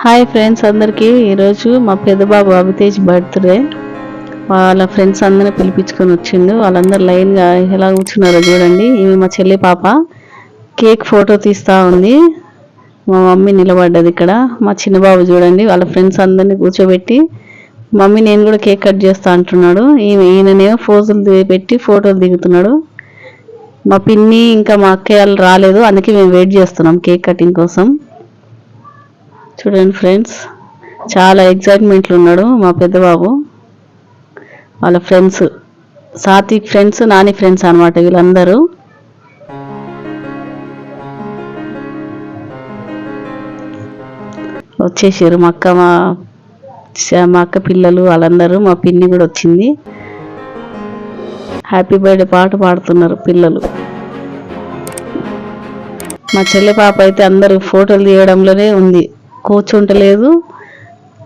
Hi friends అందరికీ ఈరోజు మా పెద్దబాబు అభితేజ్ బర్త్డే వాళ్ళ ఫ్రెండ్స్ అందరిని పిలిపించుకొని వచ్చిండు. వాళ్ళందరూ లైన్గా ఎలా కూర్చున్నారో చూడండి. ఇవి మా చెల్లి పాప. కేక్ ఫోటో తీస్తూ ఉంది. మా మమ్మీ నిలబడ్డది ఇక్కడ. మా చిన్న బాబు చూడండి. వాళ్ళ ఫ్రెండ్స్ అందరినీ కూర్చోబెట్టి మమ్మీ నేను కూడా కేక్ కట్ చేస్తా అంటున్నాడు. ఈయననేమో ఫోజులు పెట్టి ఫోటోలు దిగుతున్నాడు. మా పిన్ని ఇంకా మా అక్కయ్య వాళ్ళు రాలేదు. అందుకే మేము వెయిట్ చేస్తున్నాం కేక్ కటింగ్ కోసం. చూడండి ఫ్రెండ్స్ చాలా ఎగ్జైట్మెంట్లు ఉన్నాడు మా పెద్దబాబు. వాళ్ళ friends Satvik friends Nani friends అన్నమాట వీళ్ళందరూ. వచ్చేసారు మా అక్క మా మా అక్క పిల్లలు వాళ్ళందరూ మా పిన్ని కూడా వచ్చింది. హ్యాపీ బర్త్డే పాట పాడుతున్నారు పిల్లలు. మా చెల్లి పాప అయితే అందరూ ఫోటోలు తీయడంలోనే ఉంది. కూర్చుంటలేదు.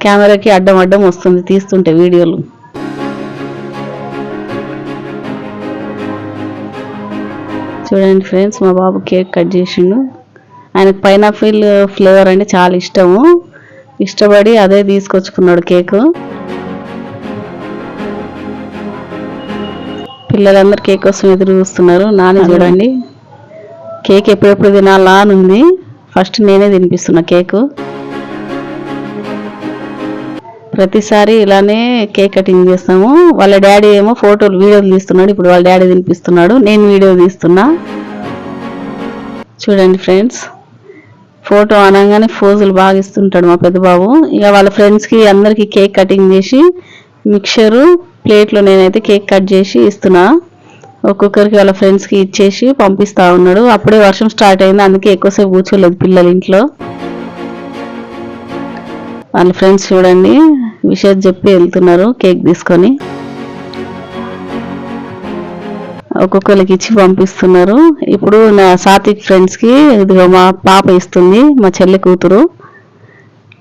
కెమెరాకి అడ్డం అడ్డం వస్తుంది తీస్తుంటే వీడియోలు. చూడండి ఫ్రెండ్స్ మా బాబు కేక్ కట్ చేసిండు. ఆయనకు పైనాపిల్ ఫ్లేవర్ అంటే చాలా ఇష్టము. ఇష్టపడి అదే తీసుకొచ్చుకున్నాడు కేకు. పిల్లలందరూ కేక్ కోసం ఎదురు చూస్తున్నారు. నాని చూడండి. కేక్ ఎప్పుడెప్పుడు తినాలా అని ఉంది. ఫస్ట్ నేనే తినిపిస్తున్నా కేకు. ప్రతిసారి ఇలానే కేక్ కటింగ్ చేస్తాము. వాళ్ళ డాడీ ఏమో ఫోటోలు వీడియోలు తీస్తున్నాడు. ఇప్పుడు వాళ్ళ డాడీ తినిపిస్తున్నాడు. నేను వీడియో తీస్తున్నా. చూడండి ఫ్రెండ్స్. ఫోటో అనగానే ఫోజులు బాగా ఇస్తుంటాడు మా పెద్ద బాబు. ఇక వాళ్ళ ఫ్రెండ్స్కి అందరికీ కేక్ కటింగ్ చేసి మిక్చరు ప్లేట్లో నేనైతే కేక్ కట్ చేసి ఇస్తున్నా. ఒక్కొక్కరికి వాళ్ళ ఫ్రెండ్స్కి ఇచ్చేసి పంపిస్తా ఉన్నాడు. అప్పుడే వర్షం స్టార్ట్ అయింది. అందుకే ఎక్కువసేపు కూర్చోలేదు పిల్లలు ఇంట్లో. వాళ్ళ ఫ్రెండ్స్ చూడండి విషయాలు చెప్పి వెళ్తున్నారు కేక్ తీసుకొని. ఒక్కొక్కరికి ఇచ్చి పంపిస్తున్నారు. ఇప్పుడు నా సాత్విక్ ఫ్రెండ్స్కి ఇదిగో మా పాప ఇస్తుంది మా చెల్లి కూతురు.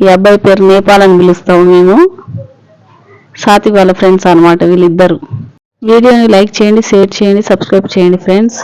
ఈ అబ్బాయి పేరు నేపాల్ అని పిలుస్తాము మేము. సాత్విక్ వాళ్ళ ఫ్రెండ్స్ అన్నమాట వీళ్ళిద్దరు. వీడియోని లైక్ చేయండి షేర్ చేయండి సబ్స్క్రైబ్ చేయండి ఫ్రెండ్స్.